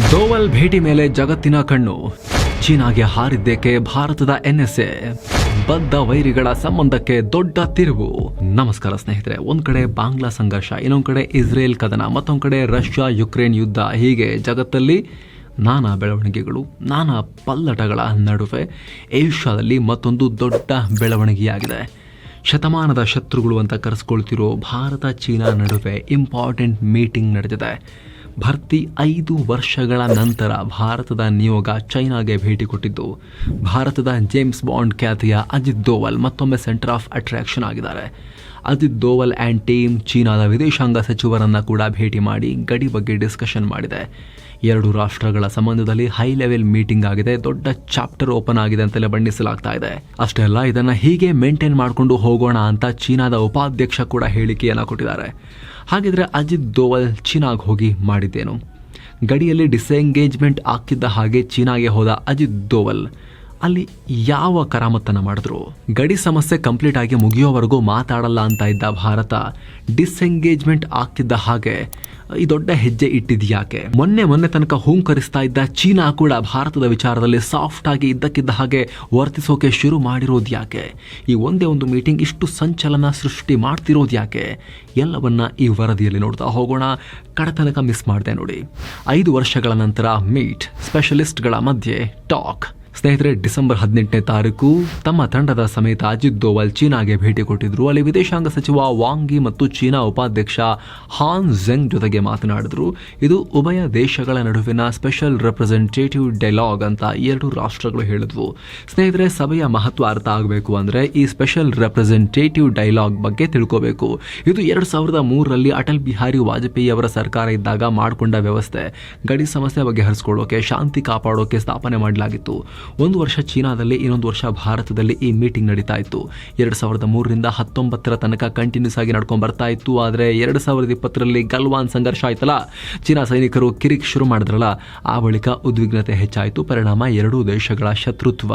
ದೋವಲ್ ಭೇಟಿ ಮೇಲೆ ಜಗತ್ತಿನ ಕಣ್ಣು. ಚೀನಾಗೆ ಹಾರಿದ್ದೇಕೆ ಭಾರತದ ಎನ್ಎಸ್ಎ? ಬದ್ಧ ವೈರಿಗಳ ಸಂಬಂಧಕ್ಕೆ ದೊಡ್ಡ ತಿರುವು. ನಮಸ್ಕಾರ ಸ್ನೇಹಿತರೆ, ಒಂದ್ ಕಡೆ ಬಾಂಗ್ಲಾ ಸಂಘರ್ಷ, ಇನ್ನೊಂದ್ ಕಡೆ ಇಸ್ರೇಲ್ ಕದನ, ಮತ್ತೊಂದ್ ಕಡೆ ರಷ್ಯಾ ಯುಕ್ರೇನ್ ಯುದ್ಧ. ಹೀಗೆ ಜಗತ್ತಲ್ಲಿ ನಾನಾ ಬೆಳವಣಿಗೆಗಳು, ನಾನಾ ಪಲ್ಲಟಗಳ ನಡುವೆ ಏಷ್ಯಾದಲ್ಲಿ ಮತ್ತೊಂದು ದೊಡ್ಡ ಬೆಳವಣಿಗೆಯಾಗಿದೆ. ಶತಮಾನದ ಶತ್ರುಗಳು ಅಂತ ಕರೆಸ್ಕೊಳ್ತಿರೋ ಭಾರತ ಚೀನಾ ನಡುವೆ ಇಂಪಾರ್ಟೆಂಟ್ ಮೀಟಿಂಗ್ ನಡೆದಿದೆ. ಭರ್ತಿ ಐದು ವರ್ಷಗಳ ನಂತರ ಭಾರತದ ನಿಯೋಗ ಚೈನಾಗೆ ಭೇಟಿ ಕೊಟ್ಟಿದ್ದು. ಭಾರತದ ಜೇಮ್ಸ್ ಬಾಂಡ್ ಖ್ಯಾತಿಯ ಅಜಿತ್ ದೋವಲ್ ಮತ್ತೊಮ್ಮೆ ಸೆಂಟರ್ ಆಫ್ ಅಟ್ರಾಕ್ಷನ್ ಆಗಿದ್ದಾರೆ. ಅಜಿತ್ ದೋವಲ್ ಆ್ಯಂಡ್ ಟೀಮ್ ಚೀನಾದ ವಿದೇಶಾಂಗ ಸಚಿವರನ್ನು ಕೂಡ ಭೇಟಿ ಮಾಡಿ ಗಡಿ ಬಗ್ಗೆ ಡಿಸ್ಕಷನ್ ಮಾಡಿದೆ. ಎರಡು ರಾಷ್ಟ್ರಗಳ ಸಂಬಂಧದಲ್ಲಿ ಹೈ ಲೆವೆಲ್ ಮೀಟಿಂಗ್ ಆಗಿದೆ, ದೊಡ್ಡ ಚಾಪ್ಟರ್ ಓಪನ್ ಆಗಿದೆ ಅಂತಲೇ ಬಣ್ಣಿಸಲಾಗ್ತಾ ಇದೆ. ಅಷ್ಟೇ ಅಲ್ಲ, ಇದನ್ನು ಹೀಗೆ ಮೇಂಟೈನ್ ಮಾಡಿಕೊಂಡು ಹೋಗೋಣ ಅಂತ ಚೀನಾದ ಉಪಾಧ್ಯಕ್ಷ ಕೂಡ ಹೇಳಿಕೆಯನ್ನು ಕೊಟ್ಟಿದ್ದಾರೆ. ಹಾಗಿದ್ರೆ ಅಜಿತ್ ದೋವಲ್ ಚೀನಾಗೆ ಹೋಗಿ ಮಾಡಿದ್ದೇನು. ಗಡಿಯಲ್ಲಿ ಡಿಸೆಂಗೇಜ್ಮೆಂಟ್ ಆಗ್ತಿದ್ದ ಹಾಗೆ ಚೀನಾಗೆ ಹೋದ ಅಜಿತ್ ದೋವಲ್. ಅಲ್ಲಿ ಯಾವ ಕರಾಮತ್ತನ್ನ ಮಾಡಿದ್ರು? ಗಡಿ ಸಮಸ್ಯೆ ಕಂಪ್ಲೀಟ್ ಆಗಿ ಮುಗಿಯೋವರೆಗೂ ಮಾತಾಡಲ್ಲ ಅಂತ ಇದ್ದ ಭಾರತ ಡಿಸ್ಎಂಗೇಜ್ಮೆಂಟ್ ಆಗ್ತಿದ್ದ ಹಾಗೆ, ಈ ದೊಡ್ಡ ಹೆಜ್ಜೆ ಇಟ್ಟಿದ್ಯಾಕೆ? ಮೊನ್ನೆ ಮೊನ್ನೆ ತನಕ ಹೂಂಕರಿಸ್ತಾ ಇದ್ದ ಚೀನಾ ಕೂಡ ಭಾರತದ ವಿಚಾರದಲ್ಲಿ ಸಾಫ್ಟ್ ಆಗಿ ಇದ್ದಕ್ಕಿದ್ದ ಹಾಗೆ ವರ್ತಿಸೋಕೆ ಶುರು ಮಾಡಿರೋದು ಯಾಕೆ ಈ ಒಂದೇ ಒಂದು ಮೀಟಿಂಗ್ ಇಷ್ಟು ಸಂಚಲನ ಸೃಷ್ಟಿ ಮಾಡ್ತಿರೋದು ಯಾಕೆ ಎಲ್ಲವನ್ನ ಈ ವರದಿಯಲ್ಲಿ ನೋಡ್ತಾ ಹೋಗೋಣ. ಕಡತನಕ ಮಿಸ್ ಮಾಡಿದೆ ನೋಡಿ. ಐದು ವರ್ಷಗಳ ನಂತರ ಮೀಟ್ ಸ್ಪೆಷಲಿಸ್ಟ್ಗಳ ಮಧ್ಯೆ ಟಾಕ್ ಸ್ನೇಹಿತರೆ, ಡಿಸೆಂಬರ್ ಹದಿನೆಂಟನೇ ತಾರೀಕು ತಮ್ಮ ತಂಡದ ಸಮೇತ ಅಜಿತ್ ದೋವಲ್ ಚೀನಾಗೆ ಭೇಟಿ ಕೊಟ್ಟಿದ್ರು. ಅಲ್ಲಿ ವಿದೇಶಾಂಗ ಸಚಿವ ವಾಂಗಿ ಮತ್ತು ಚೀನಾ ಉಪಾಧ್ಯಕ್ಷ ಹಾನ್ ಝೆಂಗ್ ಜೊತೆಗೆ ಮಾತನಾಡಿದ್ರು. ಇದು ಉಭಯ ದೇಶಗಳ ನಡುವಿನ ಸ್ಪೆಷಲ್ ರೆಪ್ರೆಸೆಂಟೇಟಿವ್ ಡೈಲಾಗ್ ಅಂತ ಎರಡು ರಾಷ್ಟ್ರಗಳು ಹೇಳಿದ್ವು. ಸ್ನೇಹಿತರೆ, ಸಭೆಯ ಮಹತ್ವ ಅರ್ಥ ಆಗಬೇಕು ಅಂದ್ರೆ ಈ ಸ್ಪೆಷಲ್ ರೆಪ್ರೆಸೆಂಟೇಟಿವ್ ಡೈಲಾಗ್ ಬಗ್ಗೆ ತಿಳ್ಕೋಬೇಕು. ಇದು ಎರಡು ಸಾವಿರದ ಮೂರರಲ್ಲಿ ಅಟಲ್ ಬಿಹಾರಿ ವಾಜಪೇಯಿ ಅವರ ಸರ್ಕಾರ ಇದ್ದಾಗ ಮಾಡಿಕೊಂಡ ವ್ಯವಸ್ಥೆ. ಗಡಿ ಸಮಸ್ಯೆ ಬಗೆಹರಿಸಿಕೊಳ್ಳೋಕೆ ಶಾಂತಿ ಕಾಪಾಡೋಕೆ ಸ್ಥಾಪನೆ ಮಾಡಲಾಗಿತ್ತು. ಒಂದು ವರ್ಷ ಚೀನಾದಲ್ಲಿ, ಇನ್ನೊಂದು ವರ್ಷ ಭಾರತದಲ್ಲಿ ಈ ಮೀಟಿಂಗ್ ನಡೀತಾ ಇತ್ತು. ಎರಡು ಸಾವಿರದ ಮೂರರಿಂದ ಹತ್ತೊಂಬತ್ತರ ತನಕ ಕಂಟಿನ್ಯೂಸ್ ಆಗಿ ನಡ್ಕೊಂಡು ಬರ್ತಾ ಇತ್ತು. ಆದರೆ ಎರಡು ಸಾವಿರದ ಇಪ್ಪತ್ತರಲ್ಲಿ ಗಲ್ವಾನ್ ಸಂಘರ್ಷ ಆಯ್ತಲ್ಲ? ಚೀನಾ ಸೈನಿಕರು ಕಿರಿಕ್ ಶುರು ಮಾಡಿದ್ರಲ್ಲ? ಆ ಬಳಿಕ ಉದ್ವಿಗ್ನತೆ ಹೆಚ್ಚಾಯಿತು. ಪರಿಣಾಮ ಎರಡೂ ದೇಶಗಳ ಶತ್ರುತ್ವ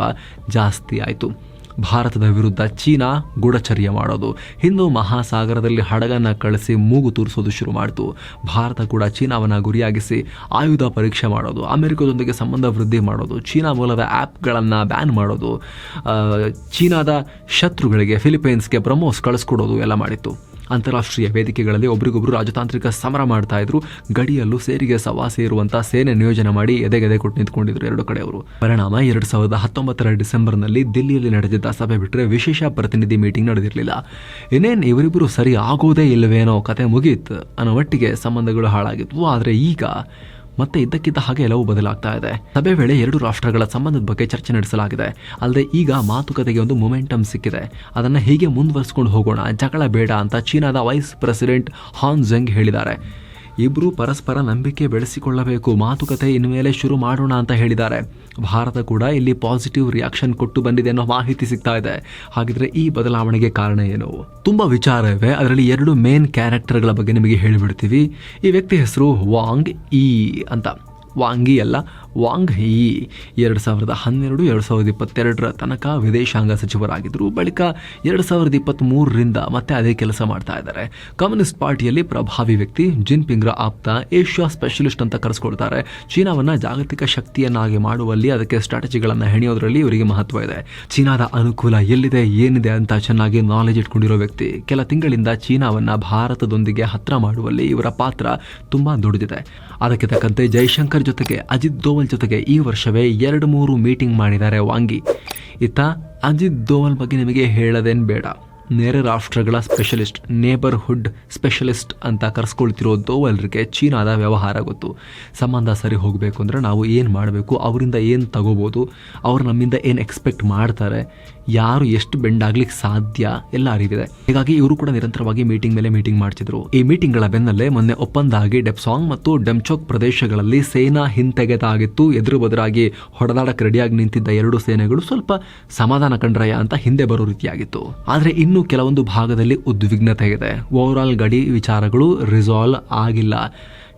ಜಾಸ್ತಿ ಆಯಿತು. ಭಾರತದ ವಿರುದ್ಧ ಚೀನಾ ಗೂಢಚರ್ಯ ಮಾಡೋದು. ಹಿಂದೂ ಮಹಾಸಾಗರದಲ್ಲಿ ಹಡಗನ್ನು ಕಳಿಸಿ ಮೂಗು ತೂರಿಸೋದು ಶುರು ಮಾಡಿತು. ಭಾರತ ಕೂಡ ಚೀನಾವನ್ನು ಗುರಿಯಾಗಿಸಿ ಆಯುಧ ಪರೀಕ್ಷೆ ಮಾಡೋದು, ಅಮೆರಿಕದೊಂದಿಗೆ ಸಂಬಂಧ ವೃದ್ಧಿ ಮಾಡೋದು, ಚೀನಾ ಮೂಲದ ಆ್ಯಪ್ಗಳನ್ನು ಬ್ಯಾನ್ ಮಾಡೋದು ಚೀನಾದ ಶತ್ರುಗಳಿಗೆ, ಫಿಲಿಪೈನ್ಸ್ಗೆ ಬ್ರಹ್ಮೋಸ್ ಕಳಿಸ್ಕೊಡೋದು ಎಲ್ಲ ಮಾಡಿತ್ತು. ಅಂತಾರಾಷ್ಟ್ರೀಯ ವೇದಿಕೆಗಳಲ್ಲಿ ಒಬ್ರಿಗೊಬ್ರು ರಾಜತಾಂತ್ರಿಕ ಸಮರ ಮಾಡ್ತಾ ಇದ್ರು. ಗಡಿಯಲ್ಲೂ ಸೇರಿಗೆ ಸವಾ ಸೇರುವಂತ ಸೇನೆ ನಿಯೋಜನೆ ಮಾಡಿ ಎದೆಗೆದೆ ಕೊಟ್ಟು ನಿಂತ್ಕೊಂಡಿದ್ರು ಎರಡು ಕಡೆಯವರು ಪರಿಣಾಮ ಎರಡ್ ಸಾವಿರದ ಹತ್ತೊಂಬತ್ತರ ಡಿಸೆಂಬರ್ನಲ್ಲಿ ದಿಲ್ಲಿಯಲ್ಲಿ ನಡೆದಿದ್ದ ಸಭೆ ಬಿಟ್ಟರೆ ವಿಶೇಷ ಪ್ರತಿನಿಧಿ ಮೀಟಿಂಗ್ ನಡೆದಿರಲಿಲ್ಲ. ಇನ್ನೇನು ಇವರಿಬ್ಬರು ಸರಿ ಆಗೋದೇ ಇಲ್ಲವೇನೋ ಕತೆ ಮುಗೀತು ಅನ್ನೋ ಒಟ್ಟಿಗೆ ಸಂಬಂಧಗಳು ಹಾಳಾಗಿದ್ವು. ಆದರೆ ಈಗ ಮತ್ತೆ ಇದ್ದಕ್ಕಿದ್ದ ಹಾಗೆ ಎಲ್ಲವೂ ಬದಲಾಗ್ತಾ ಇದೆ. ಸಭೆ ವೇಳೆ ಎರಡು ರಾಷ್ಟ್ರಗಳ ಸಂಬಂಧದ ಬಗ್ಗೆ ಚರ್ಚೆ ನಡೆಸಲಾಗಿದೆ. ಅಲ್ಲದೆ ಈಗ ಮಾತುಕತೆಗೆ ಒಂದು ಮೊಮೆಂಟಮ್ ಸಿಕ್ಕಿದೆ. ಅದನ್ನ ಹೀಗೆ ಮುಂದುವರಿಸಿಕೊಂಡು ಹೋಗೋಣ, ಜಗಳ ಬೇಡ ಅಂತ ಚೀನಾದ ವೈಸ್ ಪ್ರೆಸಿಡೆಂಟ್ ಹಾನ್ ಝೆಂಗ್ ಹೇಳಿದ್ದಾರೆ. ಇಬ್ರು ಪರಸ್ಪರ ನಂಬಿಕೆ ಬೆಳೆಸಿಕೊಳ್ಳಬೇಕು. ಮಾತುಕತೆ ಇನ್ಮೇಲೆ ಶುರು ಮಾಡೋಣ ಅಂತ ಹೇಳಿದ್ದಾರೆ. ಭಾರತ ಕೂಡ ಇಲ್ಲಿ ಪಾಸಿಟಿವ್ ರಿಯಾಕ್ಷನ್ ಕೊಟ್ಟು ಬಂದಿದೆ ಅನ್ನೋ ಮಾಹಿತಿ ಸಿಗ್ತಾ ಇದೆ. ಹಾಗಿದ್ರೆ ಈ ಬದಲಾವಣೆಗೆ ಕಾರಣ ಏನು? ತುಂಬಾ ವಿಚಾರ ಇವೆ ಅದರಲ್ಲಿ ಎರಡು ಮೇನ್ ಕ್ಯಾರೆಕ್ಟರ್ಗಳ ಬಗ್ಗೆ ನಿಮಗೆ ಹೇಳಿಬಿಡ್ತೀವಿ. ಈ ವ್ಯಕ್ತಿ ಹೆಸರು ವಾಂಗ್ ಈ ಅಂತ. ವಾಂಗಿ ಅಲ್ಲ ವಾಂಗ್ ಹಿ ಎರಡು ಸಾವಿರದ ಹನ್ನೆರಡು, ಎರಡು ಸಾವಿರದ ಇಪ್ಪತ್ತೆರಡರ ತನಕ ವಿದೇಶಾಂಗ ಸಚಿವರಾಗಿದ್ದರು. ಬಳಿಕ ಎರಡು ಸಾವಿರದ ಇಪ್ಪತ್ತ್ಮೂರರಿಂದ ಮತ್ತೆ ಅದೇ ಕೆಲಸ ಮಾಡ್ತಾ ಇದ್ದಾರೆ. ಕಮ್ಯುನಿಸ್ಟ್ ಪಾರ್ಟಿಯಲ್ಲಿ ಪ್ರಭಾವಿ ವ್ಯಕ್ತಿ ಜಿನ್ ಜಿನ್ಪಿಂಗ್ರ ಆಪ್ತ ಏಷ್ಯಾ ಸ್ಪೆಷಲಿಸ್ಟ್ ಅಂತ ಕರೆಸ್ಕೊಳ್ತಾರೆ. ಚೀನಾವನ್ನು ಜಾಗತಿಕ ಶಕ್ತಿಯನ್ನಾಗಿ ಮಾಡುವಲ್ಲಿ ಅದಕ್ಕೆ ಸ್ಟ್ರಾಟಜಿಗಳನ್ನು ಹೆಣೆಯೋದರಲ್ಲಿ ಇವರಿಗೆ ಮಹತ್ವ ಇದೆ. ಚೀನಾದ ಅನುಕೂಲ ಎಲ್ಲಿದೆ, ಏನಿದೆ ಅಂತ ಚೆನ್ನಾಗಿ ನಾಲೆಜ್ ಇಟ್ಕೊಂಡಿರೋ ವ್ಯಕ್ತಿ ಕೆಲ ತಿಂಗಳಿಂದ ಚೀನಾವನ್ನು ಭಾರತದೊಂದಿಗೆ ಹತ್ರ ಮಾಡುವಲ್ಲಿ ಇವರ ಪಾತ್ರ ತುಂಬ ದೊಡ್ಡದಿದೆ ಅದಕ್ಕೆ ತಕ್ಕಂತೆ ಜೈಶಂಕರ್ ಜೊತೆಗೆ ಅಜಿತ್ ದೋವಲ್ ಜೊತೆಗೆ ಈ ವರ್ಷವೇ ಎರಡು ಮೂರು ಮೀಟಿಂಗ್ ಮಾಡಿದ್ದಾರೆ ವಾಂಗಿ. ಇತ್ತ ಅಜಿತ್ ದೋವಲ್ ಬಗ್ಗೆ ನಿಮಗೆ ಹೇಳೋದೇನು ಬೇಡ. ನೆರೆ ರಾಷ್ಟ್ರಗಳ ಸ್ಪೆಷಲಿಸ್ಟ್ ನೇಬರ್ಹುಡ್ ಸ್ಪೆಷಲಿಸ್ಟ್ ಅಂತ ಕರೆಸ್ಕೊಳ್ತಿರೋ ದೋವಲ್ರಿಗೆ ಚೀನಾದ ವ್ಯವಹಾರ ಗೊತ್ತು. ಸಂಬಂಧ ಸರಿ ಹೋಗಬೇಕು ಅಂದರೆ ನಾವು ಏನು ಮಾಡಬೇಕು, ಅವರಿಂದ ಏನು ತಗೋಬೋದು, ಅವರು ನಮ್ಮಿಂದ ಏನು ಎಕ್ಸ್ಪೆಕ್ಟ್ ಮಾಡ್ತಾರೆ, ಯಾರು ಎಷ್ಟು ಬೆಂಡ್ ಆಗ್ಲಿಕ್ಕೆ ಸಾಧ್ಯ, ಎಲ್ಲ ಅರಿವಿದೆ. ಹೀಗಾಗಿ ಇವರು ಕೂಡ ನಿರಂತರವಾಗಿ ಮೀಟಿಂಗ್ ಮೇಲೆ ಮೀಟಿಂಗ್ ಮಾಡ್ತಿದ್ರು. ಈ ಮೀಟಿಂಗ್ಗಳ ಬೆನ್ನಲ್ಲೇ ಮೊನ್ನೆ ಒಪ್ಪಂದ ಆಗಿ ಡೆಪ್ಸಾಂಗ್ ಮತ್ತು ಡೆಮ್ಚೋಕ್ ಪ್ರದೇಶಗಳಲ್ಲಿ ಸೇನಾ ಹಿಂತೆಗೆತಾಗಿತ್ತು ಎದುರು ಬದರಾಗಿ ಹೊಡೆದಾಡಕ್ಕೆ ರೆಡಿಯಾಗಿ ನಿಂತಿದ್ದ ಎರಡು ಸೇನೆಗಳು ಸ್ವಲ್ಪ ಸಮಾಧಾನ ಕಂಡ್ರಯ ಅಂತ ಹಿಂದೆ ಬರೋ ರೀತಿಯಾಗಿತ್ತು. ಆದರೆ ಇನ್ನು ಕೆಲವೊಂದು ಭಾಗದಲ್ಲಿ ಉದ್ವಿಗ್ನತೆ ಇದೆ ಓವರ್ ಆಲ್ ಗಡಿ ವಿಚಾರಗಳು ರಿಸಾಲ್ವ್ ಆಗಿಲ್ಲ.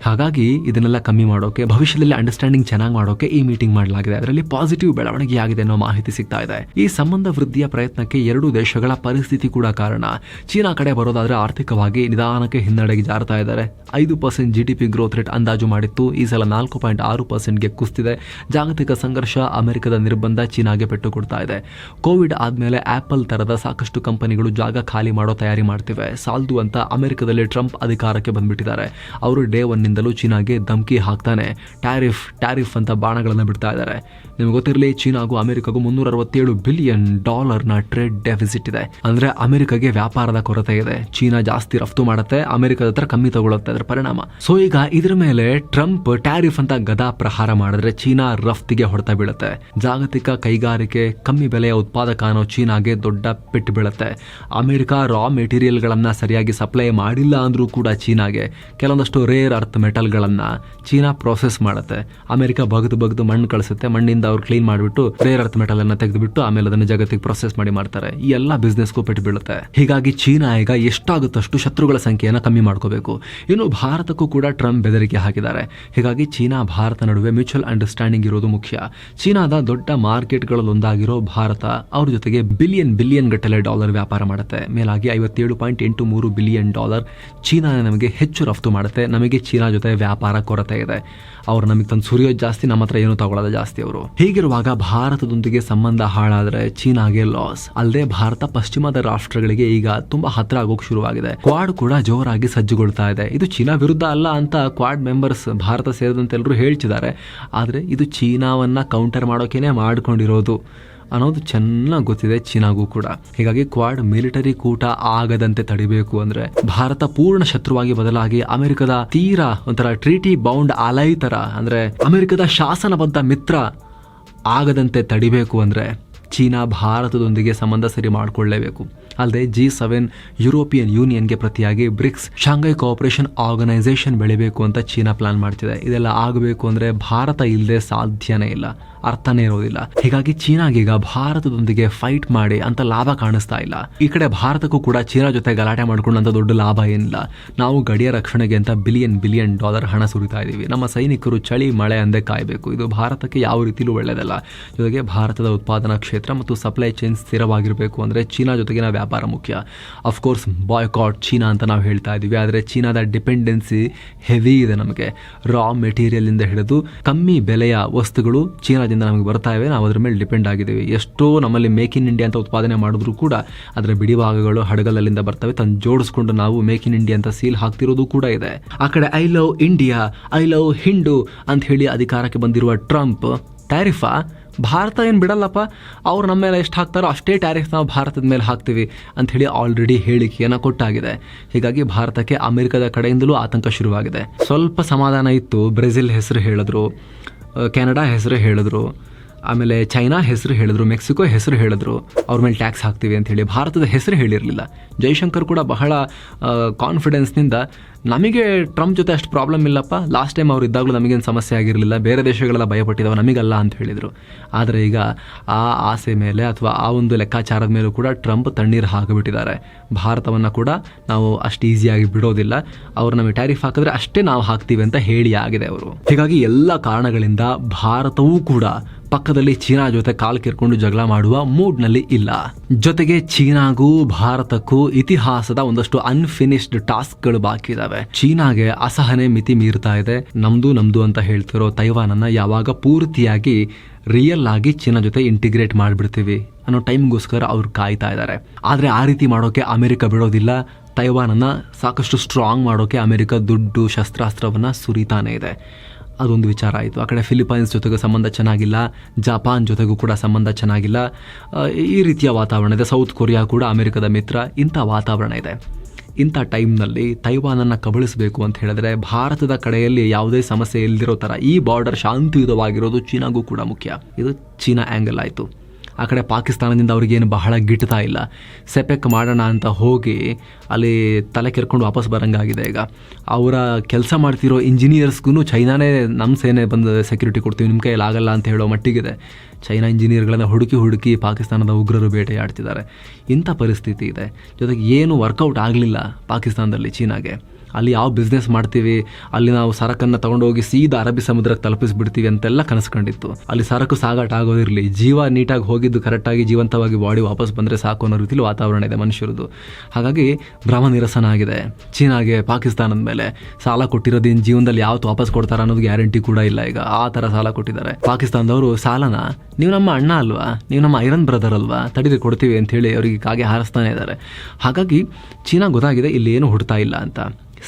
ಹಾಗಾಗಿ ಇದನ್ನೆಲ್ಲ ಕಮ್ಮಿ ಮಾಡೋಕೆ, ಭವಿಷ್ಯದಲ್ಲಿ ಅಂಡರ್ಸ್ಟ್ಯಾಂಡಿಂಗ್ ಚೆನ್ನಾಗಿ ಮಾಡೋಕೆ ಈ ಮೀಟಿಂಗ್ ಮಾಡಲಾಗಿದೆ. ಅದರಲ್ಲಿ ಪಾಸಿಟಿವ್ ಬೆಳವಣಿಗೆ ಆಗಿದೆ ಅನ್ನೋ ಮಾಹಿತಿ ಸಿಗ್ತಾ ಇದೆ. ಈ ಸಂಬಂಧ ವೃದ್ಧಿಯ ಪ್ರಯತ್ನಕ್ಕೆ ಎರಡೂ ದೇಶಗಳ ಪರಿಸ್ಥಿತಿ ಕೂಡ ಕಾರಣ. ಚೀನಾ ಕಡೆ ಬರೋದಾದ್ರೆ ಆರ್ಥಿಕವಾಗಿ ನಿಧಾನಕ್ಕೆ ಹಿನ್ನಡೆಗೆ ಜಾರ್ತಾ ಇದ್ದಾರೆ. ಐದು percent G D P growth rate ಅಂದಾಜು ಮಾಡಿತ್ತು. ಈ ಸಲ ನಾಲ್ಕು ಪಾಯಿಂಟ್ ಆರು ಪರ್ಸೆಂಟ್ಗೆ ಕುಸ್ತಿದೆ. ಜಾಗತಿಕ ಸಂಘರ್ಷ ಅಮೆರಿಕದ ನಿರ್ಬಂಧ ಚೀನಾಗೆ ಪೆಟ್ಟು ಕೊಡ್ತಾ ಇದೆ. ಕೋವಿಡ್ ಆದ್ಮೇಲೆ ಆಪಲ್ ತರದ ಸಾಕಷ್ಟು ಕಂಪನಿಗಳು ಜಾಗ ಖಾಲಿ ಮಾಡೋ ತಯಾರಿ ಮಾಡ್ತಿವೆ. ಸಾಲ್ದು ಅಂತ ಅಮೆರಿಕದಲ್ಲಿ ಟ್ರಂಪ್ ಅಧಿಕಾರಕ್ಕೆ ಬಂದ್ಬಿಟ್ಟಿದ್ದಾರೆ. ಅವರು ಡೇ ಒನ್ನಿಂದಲೂ ಚೀನಾಗೆ ಧಮಕಿ ಹಾಕ್ತಾನೆ. ಟ್ಯಾರಿಫ್ ಟ್ಯಾರಿಫ್ ಅಂತ ಬಾಣಗಳನ್ನು ಬಿಡ್ತಾ ಇದ್ದಾರೆ. ನಿಮ್ಗೆ ಗೊತ್ತಿರಲಿ ಚೀನಾಗೂ ಅಮೆರಿಕಗೂ ಮುನ್ನೂರ ಅರವತ್ತೇಳು ಬಿಲಿಯನ್ ಡಾಲರ್ನ ಟ್ರೇಡ್ ಡೆಫಿಸಿಟ್ ಇದೆ. ಅಂದ್ರೆ ಅಮೆರಿಕಗೆ ವ್ಯಾಪಾರದ ಕೊರತೆ ಇದೆ. ಚೀನಾ ಜಾಸ್ತಿ ರಫ್ತು ಮಾಡುತ್ತೆ, ಅಮೆರಿಕದ ಹತ್ರ ಕಮ್ಮಿ ತಗೊಳುತ್ತೆ ಅದರ ಪರಿಣಾಮ. ಸೊ ಈಗ ಇದ್ರ ಮೇಲೆ ಟ್ರಂಪ್ ಟ್ಯಾರಿಫ್ ಅಂತ ಗದಾ ಪ್ರಹಾರ ಮಾಡಿದ್ರೆ ಚೀನಾ ರಫ್ತಿಗೆ ಹೊಡೆತ ಬೀಳುತ್ತೆ. ಜಾಗತಿಕ ಕೈಗಾರಿಕೆ, ಕಮ್ಮಿ ಬೆಲೆಯ ಉತ್ಪಾದಕ ಅನ್ನೋ ಚೀನಾಗೆ ದೊಡ್ಡ ಪೆಟ್ಟು ಬೀಳುತ್ತೆ. ಅಮೆರಿಕ ರಾ ಮೆಟೀರಿಯಲ್ಗಳನ್ನು ಸರಿಯಾಗಿ ಸಪ್ಲೈ ಮಾಡಿಲ್ಲ ಅಂದ್ರೂ ಕೂಡ ಚೀನಾಗೆ. ಕೆಲವೊಂದಷ್ಟು ರೇರ್ ಅರ್ತ್ ಮೆಟಲ್ಗಳನ್ನ ಚೀನಾ ಪ್ರೋಸೆಸ್ ಮಾಡುತ್ತೆ. ಅಮೆರಿಕ ಬಗ್ದು ಬಗ್ದು ಮಣ್ಣು ಕಳಿಸುತ್ತೆ. ಮಣ್ಣಿಂದ ಅವ್ರು ಕ್ಲೀನ್ ಮಾಡಿಬಿಟ್ಟು ರೇರ್ ಅರ್ಥ ಮೆಟಲ್ ಅನ್ನ ತೆಗೆದುಬಿಟ್ಟು ಆಮೇಲೆ ಅದನ್ನು ಜಗತ್ತಿಗೆ ಪ್ರೊಸೆಸ್ ಮಾಡಿ ಮಾಡ್ತಾರೆ. ಈ ಎಲ್ಲ ಬಿಸ್ನೆಸ್ಗೂ ಪೆಟ್ಟು ಬೀಳುತ್ತೆ. ಹೀಗಾಗಿ ಚೀನಾ ಈಗ ಎಷ್ಟಾಗುತ್ತಷ್ಟು ಶತ್ರುಗಳ ಸಂಖ್ಯೆಯನ್ನು ಕಮ್ಮಿ ಮಾಡ್ಕೋಬೇಕು. ಇನ್ನು ಭಾರತಕ್ಕೂ ಕೂಡ ಟ್ರಂಪ್ ಬೆದರಿಕೆ ಹಾಕಿದ್ದಾರೆ. ಹೀಗಾಗಿ ಚೀನಾ ಭಾರತ ನಡುವೆ ಮ್ಯೂಚುವಲ್ ಅಂಡರ್ಸ್ಟ್ಯಾಂಡಿಂಗ್ ಇರೋದು ಮುಖ್ಯ. ಚೀನಾದ ದೊಡ್ಡ ಮಾರ್ಕೆಟ್ಗಳಲ್ಲೊಂದಾಗಿರೋ ಭಾರತ ಅವ್ರ ಜೊತೆಗೆ ಬಿಲಿಯನ್ ಬಿಲಿಯನ್ ಗಟ್ಟಲೆ ಡಾಲರ್ ವ್ಯಾಪಾರ ಮಾಡುತ್ತೆ. ಮೇಲಾಗಿ ಐವತ್ತೇಳು ಪಾಯಿಂಟ್ ಎಂಟು ಮೂರು ಬಿಲಿಯನ್ ಡಾಲರ್ ಚೀನಾ ನಮಗೆ ಹೆಚ್ಚು ರಫ್ತು ಮಾಡುತ್ತೆ. ನಮಗೆ ಚೀನಾ ಜೊತೆ ವ್ಯಾಪಾರ ಕೊರತೆ ಇದೆ. ಅವ್ರು ನಮಗೆ ತಂದು ಸುರಿಯೋದು ಜಾಸ್ತಿ ನಮ್ಮ ಹತ್ರ ಏನು ತಗೊಳ್ಳೋದು ಜಾಸ್ತಿ ಅವರು. ಹೀಗಿರುವಾಗ ಭಾರತದೊಂದಿಗೆ ಸಂಬಂಧ ಹಾಳಾದ್ರೆ ಚೀನಾಗೆ ಲಾಸ್ ಅಲ್ಲದೆ ಭಾರತ ಪಶ್ಚಿಮದ ರಾಷ್ಟ್ರಗಳಿಗೆ ಈಗ ತುಂಬಾ ಹತ್ರ ಆಗೋಕ್ ಶುರುವಾಗಿದೆ. ಕ್ವಾಡ್ ಕೂಡ ಜೋರಾಗಿ ಸಜ್ಜುಗೊಳ್ತಾ ಇದೆ. ಇದು ಚೀನಾ ವಿರುದ್ಧ ಅಲ್ಲ ಅಂತ ಕ್ವಾಡ್ ಮೆಂಬರ್ಸ್ ಭಾರತ ಸೇರಿದಂತೆ ಎಲ್ಲರೂ ಹೇಳ್ತಿದ್ದಾರೆ. ಆದರೆ ಇದು ಚೀನಾವನ್ನ ಕೌಂಟರ್ ಮಾಡೋಕೇನೆ ಮಾಡ್ಕೊಂಡಿರೋದು. ಅನ್ನೋದು ಚೆನ್ನಾಗಿ ಗೊತ್ತಿದೆ ಚೀನಾಗೂ ಕೂಡ. ಹೀಗಾಗಿ ಕ್ವಾಡ್ ಮಿಲಿಟರಿ ಕೂಟ ಆಗದಂತೆ ತಡಿಬೇಕು ಅಂದ್ರೆ ಭಾರತ ಪೂರ್ಣ ಶತ್ರುವಾಗಿ ಬದಲಾಗಿ ಅಮೆರಿಕದ ತೀರಾ ಒಂಥರ ಟ್ರೀಟಿ ಬೌಂಡ್ ಅಲೈ ತರ, ಅಂದ್ರೆ ಅಮೆರಿಕದ ಶಾಸನಬದ್ಧ ಮಿತ್ರ ಆಗದಂತೆ ತಡಿಬೇಕು ಅಂದ್ರೆ ಚೀನಾ ಭಾರತದೊಂದಿಗೆ ಸಂಬಂಧ ಸರಿ ಮಾಡಿಕೊಳ್ಳಲೇಬೇಕು ಅಲ್ಲದೆ ಜಿ ಸೆವೆನ್ ಯುರೋಪಿಯನ್ ಯೂನಿಯನ್ಗೆ ಪ್ರತಿಯಾಗಿ ಬ್ರಿಕ್ಸ್ ಶಾಂಘೈ ಕೋಆಪರೇಷನ್ ಆರ್ಗನೈಸೇಷನ್ ಬೆಳಿಬೇಕು ಅಂತ ಚೀನಾ ಪ್ಲಾನ್ ಮಾಡ್ತಿದೆ. ಇದೆಲ್ಲ ಆಗಬೇಕು ಅಂದ್ರೆ ಭಾರತ ಇಲ್ಲದೆ ಸಾಧ್ಯನೇ ಇಲ್ಲ. ಅರ್ಥನೇ ಇರೋದಿಲ್ಲ. ಹೀಗಾಗಿ ಚೀನಾಗೀಗ ಭಾರತದೊಂದಿಗೆ ಫೈಟ್ ಮಾಡಿ ಅಂತ ಲಾಭ ಕಾಣಿಸ್ತಾ ಇಲ್ಲ. ಈ ಕಡೆ ಭಾರತಕ್ಕೂ ಕೂಡ ಚೀನಾ ಜೊತೆ ಗಲಾಟೆ ಮಾಡ್ಕೊಂಡಂತ ದೊಡ್ಡ ಲಾಭ ಏನಿಲ್ಲ. ನಾವು ಗಡಿಯ ರಕ್ಷಣೆಗೆ ಅಂತ ಬಿಲಿಯನ್ ಬಿಲಿಯನ್ ಡಾಲರ್ ಹಣ ಸುರಿತಾ ಇದೀವಿ ನಮ್ಮ ಸೈನಿಕರು ಚಳಿ, ಮಳೆ ಅಂದೇ ಕಾಯಬೇಕು. ಇದು ಭಾರತಕ್ಕೆ ಯಾವ ರೀತಿಲೂ ಒಳ್ಳೆಯದಲ್ಲ ಜೊತೆಗೆ ಭಾರತದ ಉತ್ಪಾದನಾ ಕ್ಷೇತ್ರ ಮತ್ತು ಸಪ್ಲೈ ಚೈನ್ ಸ್ಥಿರವಾಗಿರಬೇಕು ಅಂದ್ರೆ ಚೀನಾ ಜೊತೆಗಿನ ವ್ಯಾಪಾರ ಮುಖ್ಯ. ಅಫ್ಕೋರ್ಸ್ ಬಾಯ್ಕಾಟ್ ಚೀನಾ ಅಂತ ನಾವು ಹೇಳ್ತಾ ಇದ್ದೀವಿ. ಆದರೆ ಚೀನಾದ ಡಿಪೆಂಡೆನ್ಸಿ ಹೆವಿ ಇದೆ ನಮಗೆ. ರಾ ಮೆಟೀರಿಯಲ್ ಇಂದ ಹಿಡಿದು ಕಮ್ಮಿ ಬೆಲೆಯ ವಸ್ತುಗಳು ಚೀನಾದಿಂದ ನಮಗೆ ಬರ್ತಾ ಇವೆ. ನಾವು ಅದ್ರ ಮೇಲೆ ಡಿಪೆಂಡ್ ಆಗಿದ್ದೀವಿ. ಎಷ್ಟೋ ನಮ್ಮಲ್ಲಿ ಮೇಕ್ ಇನ್ ಇಂಡಿಯಾ ಅಂತ ಉತ್ಪಾದನೆ ಮಾಡಿದ್ರು ಕೂಡ ಅದರ ಬಿಡಿಭಾಗಗಳು ಹಡಗಲಲ್ಲಿಂದ ಬರ್ತವೆ. ತಂದು ಜೋಡಿಸ್ಕೊಂಡು ನಾವು ಮೇಕ್ ಇನ್ ಇಂಡಿಯಾ ಅಂತ ಸೀಲ್ ಹಾಕ್ತಿರೋದು ಕೂಡ ಇದೆ. ಆ ಕಡೆ I love India I love Hindu ಅಂತ ಹೇಳಿ ಅಧಿಕಾರಕ್ಕೆ ಬಂದಿರುವ ಟ್ರಂಪ್ ಟ್ಯಾರಿಫಾ ಭಾರತ ಏನು ಬಿಡಲ್ಲಪ್ಪ? ಅವ್ರು ನಮ್ಮ ಮೇಲೆ ಎಷ್ಟು ಹಾಕ್ತಾರೋ ಅಷ್ಟೇ ಟ್ಯಾರಿಫ್ ನಾವು ಭಾರತದ ಮೇಲೆ ಹಾಕ್ತೀವಿ ಅಂತ ಹೇಳಿ ಆಲ್ರೆಡಿ ಹೇಳಿಕೆಯನ್ನು ಕೊಟ್ಟಾಗಿದೆ. ಹೀಗಾಗಿ ಭಾರತಕ್ಕೆ ಅಮೆರಿಕದ ಕಡೆಯಿಂದಲೂ ಆತಂಕ ಶುರುವಾಗಿದೆ. ಸ್ವಲ್ಪ ಸಮಾಧಾನ ಇತ್ತು, ಬ್ರೆಜಿಲ್ ಹೆಸರು ಹೇಳಿದ್ರು ಕೆನಡಾ ಹೆಸರು ಹೇಳಿದ್ರು. ಆಮೇಲೆ ಚೈನಾ ಹೆಸರು ಹೇಳಿದ್ರು, ಮೆಕ್ಸಿಕೋ ಹೆಸರು ಹೇಳಿದ್ರು, ಅವ್ರ ಮೇಲೆ ಟ್ಯಾಕ್ಸ್ ಹಾಕ್ತೀವಿ ಅಂತ ಹೇಳಿ ಭಾರತದ ಹೆಸರು ಹೇಳಿರಲಿಲ್ಲ. ಜೈಶಂಕರ್ ಕೂಡ ಬಹಳ ಕಾನ್ಫಿಡೆನ್ಸ್ನಿಂದ ನಮಗೆ ಟ್ರಂಪ್ ಜೊತೆ ಅಷ್ಟು ಪ್ರಾಬ್ಲಮ್ ಇಲ್ಲಪ್ಪ. ಲಾಸ್ಟ್ ಟೈಮ್ ಅವ್ರು ಇದ್ದಾಗಲೂ ನಮಗೇನು ಸಮಸ್ಯೆ ಆಗಿರಲಿಲ್ಲ. ಬೇರೆ ದೇಶಗಳೆಲ್ಲ ಭಯಪಟ್ಟಿದ್ದಾವೆ, ನಮಗಲ್ಲ ಅಂತ ಹೇಳಿದರು. ಆದರೆ ಈಗ ಆ ಆಸೆ ಮೇಲೆ ಅಥವಾ ಆ ಒಂದು ಲೆಕ್ಕಾಚಾರದ ಮೇಲೂ ಕೂಡ ಟ್ರಂಪ್ ತಣ್ಣೀರು ಹಾಕಿಬಿಟ್ಟಿದ್ದಾರೆ. ಭಾರತವನ್ನು ಕೂಡ ನಾವು ಅಷ್ಟು ಈಸಿಯಾಗಿ ಬಿಡೋದಿಲ್ಲ. ಅವ್ರು ನಮಗೆ ಟ್ಯಾರಿಫ್ ಹಾಕಿದ್ರೆ ಅಷ್ಟೇ ನಾವು ಹಾಕ್ತೀವಿ ಅಂತ ಹೇಳಿ ಆಗಿದೆ ಅವರು. ಹೀಗಾಗಿ ಎಲ್ಲ ಕಾರಣಗಳಿಂದ ಭಾರತವೂ ಕೂಡ ಪಕ್ಕದಲ್ಲಿ ಚೀನಾ ಜೊತೆ ಕಾಲು ಕಿರ್ಕೊಂಡು ಜಗಳ ಮಾಡುವ ಮೂಡ್ನಲ್ಲಿ ಇಲ್ಲ. ಜೊತೆಗೆ ಚೀನಾಗೂ ಭಾರತಕ್ಕೂ ಇತಿಹಾಸದ ಒಂದಷ್ಟು ಅನ್ಫಿನಿಶ್ಡ್ ಟಾಸ್ಕ್ಗಳು ಬಾಕಿ ಇದಾವೆ. ಚೀನಾಗೆ ಅಸಹನೆ ಮಿತಿ ಮೀರ್ತಾ ಇದೆ. ನಮ್ದು ನಮ್ದು ಅಂತ ಹೇಳ್ತಿರೋ ತೈವಾನನ್ನ ಯಾವಾಗ ಪೂರ್ತಿಯಾಗಿ ರಿಯಲ್ ಆಗಿ ಚೀನಾ ಜೊತೆ ಇಂಟಿಗ್ರೇಟ್ ಮಾಡಿಬಿಡ್ತೀವಿ ಅನ್ನೋ ಟೈಮ್ಗೋಸ್ಕರ ಅವ್ರು ಕಾಯ್ತಾ ಇದ್ದಾರೆ ಆದರೆ ಆ ರೀತಿ ಮಾಡೋಕೆ ಅಮೆರಿಕ ಬಿಡೋದಿಲ್ಲ. ತೈವಾನನ್ನ ಸಾಕಷ್ಟು ಸ್ಟ್ರಾಂಗ್ ಮಾಡೋಕೆ ಅಮೆರಿಕ ದುಡ್ಡು, ಶಸ್ತ್ರಾಸ್ತ್ರವನ್ನ ಸುರಿತಾನೆ ಇದೆ. ಅದೊಂದು ವಿಚಾರ ಆಯಿತು. ಆ ಕಡೆ ಫಿಲಿಪೈನ್ಸ್ ಜೊತೆಗೂ ಸಂಬಂಧ ಚೆನ್ನಾಗಿಲ್ಲ. ಜಪಾನ್ ಜೊತೆಗೂ ಕೂಡ ಸಂಬಂಧ ಚೆನ್ನಾಗಿಲ್ಲ. ಈ ರೀತಿಯ ವಾತಾವರಣ ಇದೆ. ಸೌತ್ ಕೊರಿಯಾ ಕೂಡ ಅಮೆರಿಕದ ಮಿತ್ರ. ಇಂಥ ವಾತಾವರಣ ಇದೆ. ಇಂಥ ಟೈಮ್ನಲ್ಲಿ ತೈವಾನನ್ನು ಕಬಳಿಸಬೇಕು ಅಂತ ಹೇಳಿದ್ರೆ ಭಾರತದ ಕಡೆಯಲ್ಲಿ ಯಾವುದೇ ಸಮಸ್ಯೆ ಇಲ್ದಿರೋ ಥರ ಈ ಬಾರ್ಡರ್ ಶಾಂತಿಯುತವಾಗಿರೋದು ಚೀನಾಗೂ ಕೂಡ ಮುಖ್ಯ. ಇದು ಚೀನಾ ಆ್ಯಂಗಲ್ ಆಯಿತು. ಆ ಕಡೆ ಪಾಕಿಸ್ತಾನದಿಂದ ಅವ್ರಿಗೇನು ಬಹಳ ಗಿಟ್ತಾ ಇಲ್ಲ. ಸೆಪೆಕ್ ಮಾಡೋಣ ಅಂತ ಹೋಗಿ ಅಲ್ಲಿ ತಲೆ ಕೆರ್ಕೊಂಡು ವಾಪಸ್ ಬರೋಂಗಾಗಿದೆ ಈಗ. ಅವರ ಕೆಲಸ ಮಾಡ್ತಿರೋ ಇಂಜಿನಿಯರ್ಸ್ಗೂ ಚೈನಾನೇ ನಮ್ಮ ಸೇನೆ ಬಂದು ಸೆಕ್ಯೂರಿಟಿ ಕೊಡ್ತೀವಿ ನಿಮ್ಮ ಕೈಯಲ್ಲಿ ಆಗಲ್ಲ ಅಂತ ಹೇಳೋ ಮಟ್ಟಿಗಿದೆ. ಚೈನಾ ಇಂಜಿನಿಯರ್ಗಳನ್ನು ಹುಡುಕಿ ಹುಡುಕಿ ಪಾಕಿಸ್ತಾನದ ಉಗ್ರರು ಬೇಟೆಯಾಡ್ತಿದ್ದಾರೆ. ಇಂಥ ಪರಿಸ್ಥಿತಿ ಇದೆ. ಜೊತೆಗೆ ಏನು ವರ್ಕೌಟ್ ಆಗಲಿಲ್ಲ ಪಾಕಿಸ್ತಾನದಲ್ಲಿ ಚೀನಾಗೆ. ಅಲ್ಲಿ ಯಾವ ಬಿಸ್ನೆಸ್ ಮಾಡ್ತೀವಿ? ಅಲ್ಲಿ ನಾವು ಸರಕನ್ನು ತಗೊಂಡೋಗಿ ಸೀದಾ ಅರಬ್ಬಿ ಸಮುದ್ರಕ್ಕೆ ತಲುಪಿಸ್ಬಿಡ್ತೀವಿ ಅಂತೆಲ್ಲ ಕನಸ್ಕೊಂಡಿತ್ತು. ಅಲ್ಲಿ ಸರಕು ಸಾಗಾಟ ಆಗೋದಿರಲಿ, ಜೀವ ನೀಟಾಗಿ ಹೋಗಿದ್ದು ಕರೆಕ್ಟಾಗಿ ಜೀವಂತವಾಗಿ ಬಾಡಿ ವಾಪಸ್ ಬಂದರೆ ಸಾಕು ಅನ್ನೋ ರೀತಿಲಿ ವಾತಾವರಣ ಇದೆ ಮನುಷ್ಯರದು. ಹಾಗಾಗಿ ಭ್ರಮ ನಿರಸನ ಆಗಿದೆ ಚೀನಾಗೆ ಪಾಕಿಸ್ತಾನದ ಮೇಲೆ ಸಾಲ ಕೊಟ್ಟಿರೋದು ಇನ್ನು ಜೀವನದಲ್ಲಿ ಯಾವತ್ತು ವಾಪಸ್ ಕೊಡ್ತಾರ ಅನ್ನೋದು ಗ್ಯಾರಂಟಿ ಕೂಡ ಇಲ್ಲ ಈಗ. ಆ ಥರ ಸಾಲ ಕೊಟ್ಟಿದ್ದಾರೆ. ಪಾಕಿಸ್ತಾನದವರು, ಸಾಲನ ನೀವು ನಮ್ಮ ಅಣ್ಣ ಅಲ್ವಾ? ನೀವು ನಮ್ಮ ಐರನ್ ಬ್ರದರ್ ಅಲ್ವಾ? ತಡೆದು ಕೊಡ್ತೀವಿ ಅಂತ ಹೇಳಿ ಅವರಿಗೆ ಕಾಗೆ ಹಾರಿಸ್ತಾನೆ ಇದ್ದಾರೆ. ಹಾಗಾಗಿ ಚೀನಾ ಗೊತ್ತಾಗಿದೆ, ಇಲ್ಲಿ ಏನು ಹುಡ್ತಾ ಇಲ್ಲ ಅಂತ.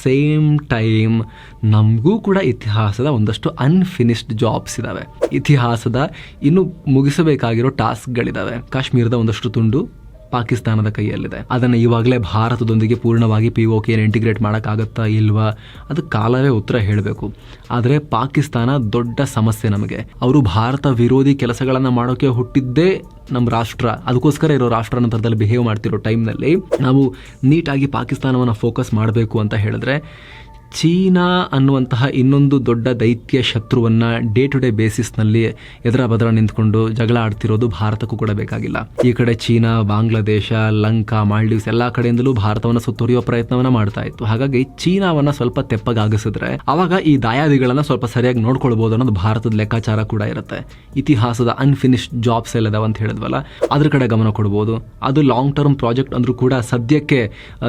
ಸೇಮ್ ಟೈಮ್ ನಮಗೂ ಕೂಡ ಇತಿಹಾಸದ ಒಂದಷ್ಟು ಅನ್ಫಿನಿಶ್ಡ್ ಜಾಬ್ಸ್ ಇದ್ದಾವೆ ಇತಿಹಾಸದ ಇನ್ನು ಮುಗಿಸಬೇಕಾಗಿರೋ ಟಾಸ್ಕ್ಗಳಿದ್ದಾವೆ ಕಾಶ್ಮೀರದ ಒಂದಷ್ಟು ತುಂಡು ಪಾಕಿಸ್ತಾನದ ಕೈಯಲ್ಲಿದೆ. ಅದನ್ನು ಇವಾಗಲೇ ಭಾರತದೊಂದಿಗೆ ಪೂರ್ಣವಾಗಿ ಪಿ ಓ ಕೆಯನ್ನು ಇಂಟಿಗ್ರೇಟ್ ಮಾಡೋಕ್ಕಾಗತ್ತಾ ಇಲ್ವಾ? ಅದು ಕಾಲವೇ ಉತ್ತರ ಹೇಳಬೇಕು. ಆದರೆ ಪಾಕಿಸ್ತಾನ ದೊಡ್ಡ ಸಮಸ್ಯೆ ನಮಗೆ. ಅವರು ಭಾರತ ವಿರೋಧಿ ಕೆಲಸಗಳನ್ನು ಮಾಡೋಕ್ಕೆ ಹುಟ್ಟಿದ್ದೇ ನಮ್ಮ ರಾಷ್ಟ್ರ. ಅದಕ್ಕೋಸ್ಕರ ಇರೋ ರಾಷ್ಟ್ರ ಬಿಹೇವ್ ಮಾಡ್ತಿರೋ ಟೈಮ್ನಲ್ಲಿ ನಾವು ನೀಟಾಗಿ ಪಾಕಿಸ್ತಾನವನ್ನು ಫೋಕಸ್ ಮಾಡಬೇಕು ಅಂತ ಹೇಳಿದ್ರೆ ಚೀನಾ ಅನ್ನುವಂತಹ ಇನ್ನೊಂದು ದೊಡ್ಡ ದೈತ್ಯ ಶತ್ರುವನ್ನ ಡೇ ಟು ಡೇ ಬೇಸಿಸ್ನಲ್ಲಿ ಎದುರ ಬದರ ನಿಂತ್ಕೊಂಡು ಜಗಳ ಆಡ್ತಿರೋದು ಭಾರತಕ್ಕೂ ಕೂಡ ಬೇಕಾಗಿಲ್ಲ. ಈ ಕಡೆ ಚೀನಾ, ಬಾಂಗ್ಲಾದೇಶ, ಲಂಕಾ, ಮಾಲ್ಡೀವ್ಸ್ ಎಲ್ಲಾ ಕಡೆಯಿಂದಲೂ ಭಾರತವನ್ನು ಸುತ್ತುವರಿಯುವ ಪ್ರಯತ್ನವನ್ನ ಮಾಡ್ತಾ ಇತ್ತು. ಹಾಗಾಗಿ ಚೀನಾವನ್ನ ಸ್ವಲ್ಪ ತೆಪ್ಪಗಾಗಿಸಿದ್ರೆ ಅವಾಗ ಈ ದಾಯಾದಿಗಳನ್ನ ಸ್ವಲ್ಪ ಸರಿಯಾಗಿ ನೋಡ್ಕೊಳ್ಬಹುದು ಅನ್ನೋದು ಭಾರತದ ಲೆಕ್ಕಾಚಾರ ಕೂಡ ಇರುತ್ತೆ. ಇತಿಹಾಸದ ಅನ್ಫಿನಿಶ್ಡ್ ಜಾಬ್ಸ್ ಎಲ್ಲ ಅಂತ ಹೇಳಿದ್ವಲ್ಲ, ಅದ್ರ ಕಡೆ ಗಮನ ಕೊಡ್ಬೋದು. ಅದು ಲಾಂಗ್ ಟರ್ಮ್ ಪ್ರಾಜೆಕ್ಟ್ ಅಂದ್ರೂ ಕೂಡ ಸದ್ಯಕ್ಕೆ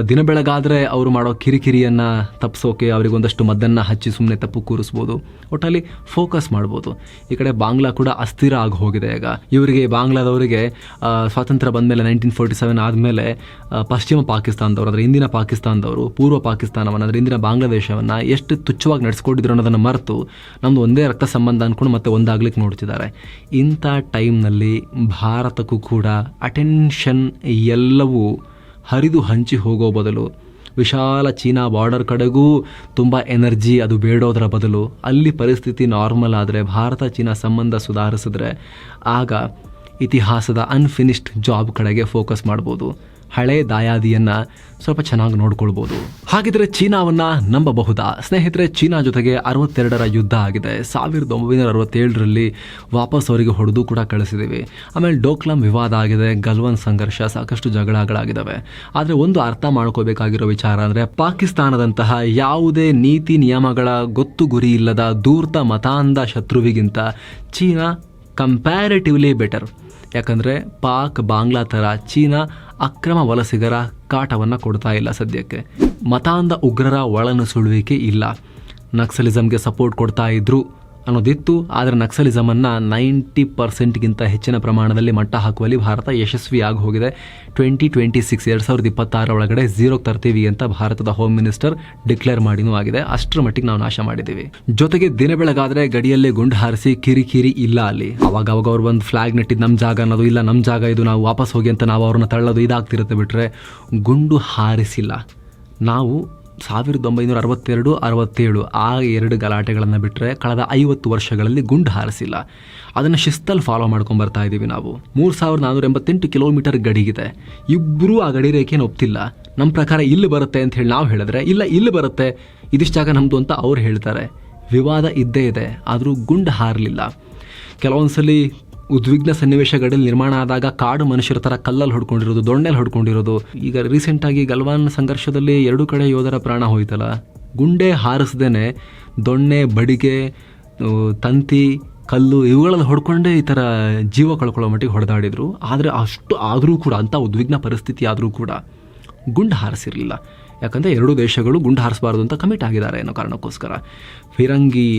ದಿನ ಬೆಳಗಾದ್ರೆ ಅವರು ಮಾಡೋ ಕಿರಿಕಿರಿಯನ್ನ ತಪ್ಪಿಸೋಕೆ ಅವರಿಗೆ ಒಂದಷ್ಟು ಮದ್ದನ್ನ ಹಚ್ಚಿ ಸುಮ್ಮನೆ ತಪ್ಪು ಕೂರಿಸ್ಬೋದು. ಒಟ್ಟಲ್ಲಿ ಫೋಕಸ್ ಮಾಡ್ಬೋದು. ಈ ಕಡೆ ಬಾಂಗ್ಲಾ ಕೂಡ ಅಸ್ಥಿರ ಆಗಿ ಹೋಗಿದೆ ಈಗ. ಇವರಿಗೆ, ಬಾಂಗ್ಲಾದವರಿಗೆ ಸ್ವಾತಂತ್ರ್ಯ ಬಂದಮೇಲೆ ನೈನ್ಟೀನ್ ಫೋರ್ಟಿ ಸೆವೆನ್ ಆದಮೇಲೆ ಪಶ್ಚಿಮ ಪಾಕಿಸ್ತಾನದವರು, ಅಂದರೆ ಇಂದಿನ ಪಾಕಿಸ್ತಾನದವರು, ಪೂರ್ವ ಪಾಕಿಸ್ತಾನವನ್ನು, ಅಂದರೆ ಇಂದಿನ ಬಾಂಗ್ಲಾದೇಶವನ್ನು ಎಷ್ಟು ತುಚ್ಛವಾಗಿ ನಡೆಸ್ಕೊಂಡಿದ್ರು ಅನ್ನೋದನ್ನು ಮರೆತು ನಮ್ಮದು ಒಂದೇ ರಕ್ತ ಸಂಬಂಧ ಅಂದ್ಕೊಂಡು ಮತ್ತೆ ಒಂದಾಗ್ಲಿಕ್ಕೆ ನೋಡ್ತಿದ್ದಾರೆ. ಇಂಥ ಟೈಮ್ನಲ್ಲಿ ಭಾರತಕ್ಕೂ ಕೂಡ ಅಟೆನ್ಷನ್ ಎಲ್ಲವೂ ಹರಿದು ಹಂಚಿ ಹೋಗೋ ಬದಲು ವಿಶಾಲ ಚೀನಾ ಬಾರ್ಡರ್ ಕಡೆಗೂ ತುಂಬ ಎನರ್ಜಿ ಅದು ಬೇಡೋದರ ಬದಲು ಅಲ್ಲಿ ಪರಿಸ್ಥಿತಿ ನಾರ್ಮಲ್ ಆದರೆ ಭಾರತ ಚೀನಾ ಸಂಬಂಧ ಸುಧಾರಿಸಿದ್ರೆ ಆಗ ಇತಿಹಾಸದ ಅನ್ಫಿನಿಶ್ಡ್ ಜಾಬ್ ಕಡೆಗೆ ಫೋಕಸ್ ಮಾಡ್ಬೋದು. ಹಳೆ ದಾಯಾದಿಯನ್ನ ಸ್ವಲ್ಪ ಚೆನ್ನಾಗಿ ನೋಡ್ಕೊಳ್ಬೋದು. ಹಾಗಿದ್ರೆ ಚೀನಾವನ್ನ ನಂಬಬಹುದಾ? ಸ್ನೇಹಿತರೆ, ಚೀನಾ ಜೊತೆಗೆ ಅರವತ್ತೆರಡರ ಯುದ್ಧ ಆಗಿದೆ. ಸಾವಿರದ ಒಂಬೈನೂರ ಅರವತ್ತೇಳರಲ್ಲಿ ವಾಪಸ್ ಅವರಿಗೆ ಹೊಡೆದು ಕೂಡ ಕಳಿಸಿದ್ದೀವಿ ಆಮೇಲೆ ಡೋಕ್ಲಾಮ್ ವಿವಾದ ಆಗಿದೆ, ಗಲ್ವನ್ ಸಂಘರ್ಷ, ಸಾಕಷ್ಟು ಜಗಳಗಳಾಗಿದ್ದಾವೆ ಆದರೆ ಒಂದು ಅರ್ಥ ಮಾಡ್ಕೋಬೇಕಾಗಿರೋ ವಿಚಾರ ಅಂದರೆ, ಪಾಕಿಸ್ತಾನದಂತಹ ಯಾವುದೇ ನೀತಿ ನಿಯಮಗಳ ಗೊತ್ತು ಗುರಿ ಇಲ್ಲದ ದೂರ್ತ ಮತಾಂಧ ಶತ್ರುವಿಗಿಂತ ಚೀನಾ ಕಂಪ್ಯಾರಿಟಿವ್ಲಿ ಬೆಟರ್ ಯಾಕಂದರೆ ಪಾಕ್, ಬಾಂಗ್ಲಾ ಥರ ಚೀನಾ ಅಕ್ರಮ ವಲಸಿಗರ ಕಾಟವನ್ನು ಕೊಡ್ತಾ ಇಲ್ಲ ಸದ್ಯಕ್ಕೆ. ಮತಾಂಧ ಉಗ್ರರ ಒಳನುಸುಳುವಿಕೆ ಇಲ್ಲ. ನಕ್ಸಲಿಸಮ್ಗೆ ಸಪೋರ್ಟ್ ಕೊಡ್ತಾ ಇದ್ರು ಅನ್ನೋದಿತ್ತು, ಆದರೆ ನಕ್ಸಲಿಸಮನ್ನು ನೈಂಟಿ ಪರ್ಸೆಂಟ್ಗಿಂತ ಹೆಚ್ಚಿನ ಪ್ರಮಾಣದಲ್ಲಿ ಮಟ್ಟ ಹಾಕುವಲ್ಲಿ ಭಾರತ ಯಶಸ್ವಿಯಾಗಿ ಹೋಗಿದೆ ಟ್ವೆಂಟಿ ಟ್ವೆಂಟಿ ಸಿಕ್ಸ್, ಎರಡು ಸಾವಿರದ ಇಪ್ಪತ್ತಾರ ಒಳಗಡೆ ಝೀರೋಗೆ ತರ್ತೀವಿ ಅಂತ ಭಾರತದ ಹೋಮ್ ಮಿನಿಸ್ಟರ್ ಡಿಕ್ಲೇರ್ ಮಾಡಿನೂ ಆಗಿದೆ. ಅಷ್ಟರ ಮಟ್ಟಿಗೆ ನಾವು ನಾಶ ಮಾಡಿದ್ದೀವಿ. ಜೊತೆಗೆ ದಿನ ಬೆಳಗಾದರೆ ಗಡಿಯಲ್ಲೇ ಗುಂಡು ಹಾರಿಸಿ ಕಿರಿಕಿರಿ ಇಲ್ಲ ಅಲ್ಲಿ. ಅವಾಗ ಅವಾಗ ಅವ್ರು ಒಂದು ಫ್ಲಾಗ್ ನೆಟ್ಟಿದ್ದು ನಮ್ಮ ಜಾಗ ಅನ್ನೋದು ಇಲ್ಲ ನಮ್ಮ ಜಾಗ ಇದು, ನಾವು ವಾಪಸ್ ಹೋಗಿ ಅಂತ ನಾವು ಅವ್ರನ್ನ ತಳ್ಳೋದು ಇದಾಗ್ತಿರುತ್ತೆ ಬಿಟ್ಟರೆ ಗುಂಡು ಹಾರಿಸಿಲ್ಲ. ನಾವು ಸಾವಿರದ ಒಂಬೈನೂರ ಅರವತ್ತೆರಡು ಅರವತ್ತೇಳು ಆ ಎರಡು ಗಲಾಟೆಗಳನ್ನು ಬಿಟ್ಟರೆ ಕಳೆದ ಐವತ್ತು ವರ್ಷಗಳಲ್ಲಿ ಗುಂಡು ಹಾರಿಸಿಲ್ಲ. ಅದನ್ನು ಶಿಸ್ತಲ್ಲಿ ಫಾಲೋ ಮಾಡ್ಕೊಂಡು ಬರ್ತಾ ಇದ್ದೀವಿ ನಾವು. ಮೂರು ಸಾವಿರದ ನಾನ್ನೂರ ಎಂಬತ್ತೆಂಟು ಕಿಲೋಮೀಟರ್ ಗಡಿಗಿದೆ ಇಬ್ಬರೂ ಆ ಗಡಿ ರೇಖೆಯನ್ನು ಒಪ್ತಿಲ್ಲ. ನಮ್ಮ ಪ್ರಕಾರ ಇಲ್ಲಿ ಬರುತ್ತೆ ಅಂತ ಹೇಳಿ ನಾವು ಹೇಳಿದ್ರೆ, ಇಲ್ಲ, ಇಲ್ಲಿ ಬರುತ್ತೆ, ಇದಿಷ್ಟು ಜಾಗ ನಮ್ಮದು ಅಂತ ಅವ್ರು ಹೇಳ್ತಾರೆ. ವಿವಾದ ಇದ್ದೇ ಇದೆ, ಆದರೂ ಗುಂಡು ಹಾರಲಿಲ್ಲ. ಕೆಲವೊಂದ್ಸಲಿ ಉದ್ವಿಗ್ನ ಸನ್ನಿವೇಶಗಳಲ್ಲಿ ನಿರ್ಮಾಣ ಆದಾಗ ಕಾಡು ಮನುಷ್ಯರ ಥರ ಕಲ್ಲಲ್ಲಿ ಹೊಡ್ಕೊಂಡಿರೋದು, ದೊಣ್ಣೆಲಿ ಹೊಡ್ಕೊಂಡಿರೋದು. ಈಗ ರೀಸೆಂಟಾಗಿ ಗಲ್ವಾನ್ ಸಂಘರ್ಷದಲ್ಲಿ ಎರಡು ಕಡೆ ಯೋಧರ ಪ್ರಾಣ ಹೋಯ್ತಲ್ಲ. ಗುಂಡೆ ಹಾರಿಸ್ದೇನೆ ದೊಣ್ಣೆ, ಬಡಿಗೆ ತಂತಿ, ಕಲ್ಲು ಇವುಗಳಲ್ಲಿ ಹೊಡ್ಕೊಂಡೇ ಈ ಥರ ಜೀವ ಕಳ್ಕೊಳ್ಳೋ ಮಟ್ಟಿಗೆ ಹೊಡೆದಾಡಿದ್ರು. ಆದರೆ ಅಷ್ಟು ಆದರೂ ಕೂಡ, ಅಂಥ ಉದ್ವಿಗ್ನ ಪರಿಸ್ಥಿತಿ ಆದರೂ ಕೂಡ ಗುಂಡು ಹಾರಿಸಿರಲಿಲ್ಲ. ಯಾಕಂದರೆ ಎರಡೂ ದೇಶಗಳು ಗುಂಡು ಹಾರಿಸಬಾರ್ದು ಅಂತ ಕಮಿಟ್ ಆಗಿದ್ದಾರೆ ಅನ್ನೋ ಕಾರಣಕ್ಕೋಸ್ಕರ. ಫಿರಂಗಿ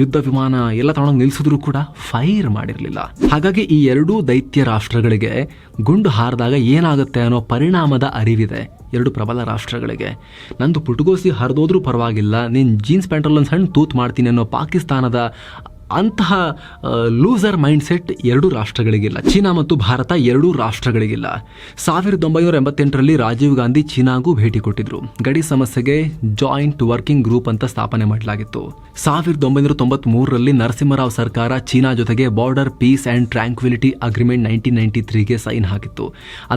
ಯುದ್ಧ ವಿಮಾನ ಎಲ್ಲ ತಗೊಂಡೋಗಿ ನಿಲ್ಲಿಸಿದ್ರು ಕೂಡ ಫೈರ್ ಮಾಡಿರಲಿಲ್ಲ. ಹಾಗಾಗಿ ಈ ಎರಡೂ ದೈತ್ಯ ರಾಷ್ಟ್ರಗಳಿಗೆ ಗುಂಡು ಹಾರಿದಾಗ ಏನಾಗುತ್ತೆ ಅನ್ನೋ ಪರಿಣಾಮದ ಅರಿವಿದೆ ಎರಡು ಪ್ರಬಲ ರಾಷ್ಟ್ರಗಳಿಗೆ. ನಂದು ಪುಟುಗೋಸಿ ಹರಿದೋದ್ರೂ ಪರವಾಗಿಲ್ಲ, ನೀನು ಜೀನ್ಸ್ ಪ್ಯಾಂಟಲ್ಲೊಂದು ಸಣ್ಣ ತೂತ್ ಮಾಡ್ತೀನಿ ಅನ್ನೋ ಪಾಕಿಸ್ತಾನದ ಅಂತಹ ಲೂಸರ್ ಮೈಂಡ್ಸೆಟ್ ಎರಡೂ ರಾಷ್ಟ್ರಗಳಿಗಿಲ್ಲ. ಚೀನಾ ಮತ್ತು ಭಾರತ ಎರಡೂ ರಾಷ್ಟ್ರಗಳಿಗಿಲ್ಲ. ಸಾವಿರದ ಒಂಬೈನೂರ ಎಂಬತ್ತೆಂಟರಲ್ಲಿ ರಾಜೀವ್ ಗಾಂಧಿ ಚೀನಾಗೂ ಭೇಟಿ ಕೊಟ್ಟಿದ್ರು. ಗಡಿ ಸಮಸ್ಯೆಗೆ ಜಾಯಿಂಟ್ ವರ್ಕಿಂಗ್ ಗ್ರೂಪ್ ಅಂತ ಸ್ಥಾಪನೆ ಮಾಡಲಾಗಿತ್ತು. ಸಾವಿರದ ಒಂಬೈನೂರ ತೊಂಬತ್ತ್ ಮೂರರಲ್ಲಿ ನರಸಿಂಹರಾವ್ ಸರ್ಕಾರ ಚೀನಾ ಜೊತೆಗೆ border peace and tranquillity agreement nineteen ninety ತ್ರೀಗೆ sign ಹಾಕಿತ್ತು.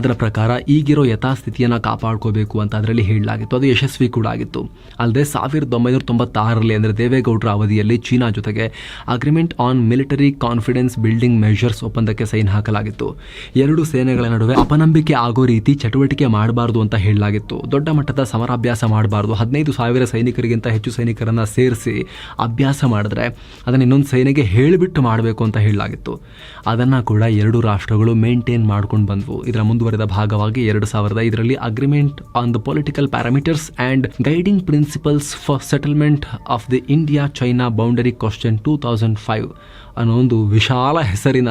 ಅದರ ಪ್ರಕಾರ ಈಗಿರೋ ಯಥಾಸ್ಥಿತಿಯನ್ನು ಕಾಪಾಡ್ಕೋಬೇಕು ಅಂತ ಅದರಲ್ಲಿ ಹೇಳಲಾಗಿತ್ತು. ಅದು ಯಶಸ್ವಿ ಕೂಡ ಆಗಿತ್ತು. ಅಲ್ಲದೆ ಸಾವಿರದ ಒಂಬೈನೂರ ತೊಂಬತ್ತಾರರಲ್ಲಿ ಅಂದರೆ ದೇವೇಗೌಡರ ಅವಧಿಯಲ್ಲಿ ಚೀನಾ ಜೊತೆಗೆ agreement on military confidence building measures ಒಪ್ಪಂದಕ್ಕೆ ಸೈನ್ ಹಾಕಲಾಗಿತ್ತು. ಎರಡು ಸೇನೆಗಳ ನಡುವೆ ಅಪನಂಬಿಕೆ ಆಗೋ ರೀತಿ ಚಟುವಟಿಕೆ ಮಾಡಬಾರದು ಅಂತ ಹೇಳಲಾಗಿತ್ತು. ದೊಡ್ಡ ಮಟ್ಟದ ಸಮರಾಭ್ಯಾಸ ಮಾಡಬಾರ್ದು. ಹದಿನೈದು ಸಾವಿರ ಸೈನಿಕರಿಗಿಂತ ಹೆಚ್ಚು ಸೈನಿಕರನ್ನು ಸೇರಿಸಿ ಅಭ್ಯಾಸ ಮಾಡಿದ್ರೆ ಅದನ್ನು ಇನ್ನೊಂದು ಸೇನೆಗೆ ಹೇಳಿಬಿಟ್ಟು ಮಾಡಬೇಕು ಅಂತ ಹೇಳಲಾಗಿತ್ತು. ಅದನ್ನು ಕೂಡ ಎರಡು ರಾಷ್ಟ್ರಗಳು ಮೇಂಟೈನ್ ಮಾಡ್ಕೊಂಡು ಬಂದವು. ಇದರ ಮುಂದುವರೆದ ಭಾಗವಾಗಿ ಎರಡು ಸಾವಿರದ ಇದರಲ್ಲಿ agreement on the political parameters and guiding principles for settlement of the India China boundary question two thousand five ಅನ್ನೋ ಒಂದು ವಿಶಾಲ ಹೆಸರಿನ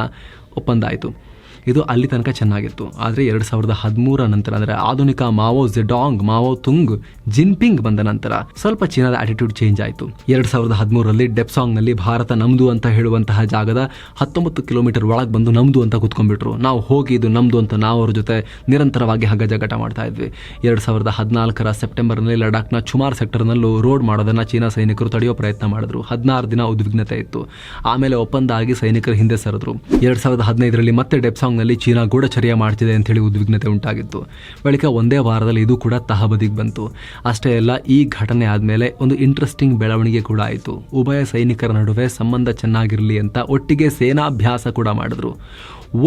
ಒಪ್ಪಂದ ಆಯಿತು. ಇದು ಅಲ್ಲಿ ತನಕ ಚೆನ್ನಾಗಿತ್ತು. ಆದರೆ ಎರಡು ಸಾವಿರದ ಹದಿಮೂರ ನಂತರ, ಅಂದರೆ ಆಧುನಿಕ Mao Zedong, Mao Tung, Jinping ಬಂದ ನಂತರ ಸ್ವಲ್ಪ ಚೀನಾದ ಆಟಿಟ್ಯೂಡ್ ಚೇಂಜ್ ಆಯಿತು. ಎರಡು ಸಾವಿರದ ಹದಿಮೂರರಲ್ಲಿ ಡೆಪ್ಸಾಂಗ್ನಲ್ಲಿ ಭಾರತ ನಮ್ದು ಅಂತ ಹೇಳುವಂತಹ ಜಾಗದ ಹತ್ತೊಂಬತ್ತು ಕಿಲೋಮೀಟರ್ ಒಳಗೆ ಬಂದು ನಮ್ದು ಅಂತ ಕೂತ್ಕೊಂಡ್ಬಿಟ್ರು. ನಾವು ಹೋಗಿ ಇದು ನಮ್ದು ಅಂತ ನಾವು ಅವ್ರ ಜೊತೆ ನಿರಂತರವಾಗಿ ಹಗ್ಗ ಜಗಟ ಮಾಡ್ತಾ ಇದ್ವಿ. ಎರಡು ಸಾವಿರದ ಹದಿನಾಲ್ಕರ ಸೆಪ್ಟೆಂಬರ್ನಲ್ಲಿ ಲಡಾಖ್ನ ಚುಮಾರ್ ಸೆಕ್ಟರ್ನಲ್ಲೂ ರೋಡ್ ಮಾಡೋದನ್ನು ಚೀನಾ ಸೈನಿಕರು ತಡೆಯೋ ಪ್ರಯತ್ನ ಮಾಡಿದ್ರು. ಹದಿನಾರು ದಿನ ಉದ್ವಿಗ್ನತೆ ಇತ್ತು. ಆಮೇಲೆ ಒಪ್ಪಂದ ಆಗಿ ಸೈನಿಕರು ಹಿಂದೆ ಸರಿದ್ರು. ಎರಡು ಸಾವಿರದ ಹದಿನೈದರಲ್ಲಿ ಮತ್ತೆ ಡೆಪ್ಸಾಂಗ್ನಲ್ಲಿ ಚೀನಾ ಗೂಢಚರ್ಯ ಮಾಡ್ತಿದೆ ಅಂತೇಳಿ ಉದ್ವಿಗ್ನತೆ ಉಂಟಾಗಿತ್ತು. ಬಳಿಕ ಒಂದೇ ವಾರದಲ್ಲಿ ಇದು ಕೂಡ ತಹಬದಿಗೆ ಬಂತು. ಅಷ್ಟೇ ಅಲ್ಲ, ಈ ಘಟನೆ ಆದಮೇಲೆ ಒಂದು ಇಂಟ್ರೆಸ್ಟಿಂಗ್ ಬೆಳವಣಿಗೆ ಕೂಡ ಆಯಿತು. ಉಭಯ ಸೈನಿಕರ ನಡುವೆ ಸಂಬಂಧ ಚೆನ್ನಾಗಿರಲಿ ಅಂತ ಒಟ್ಟಿಗೆ ಸೇನಾಭ್ಯಾಸ ಕೂಡ ಮಾಡಿದ್ರು.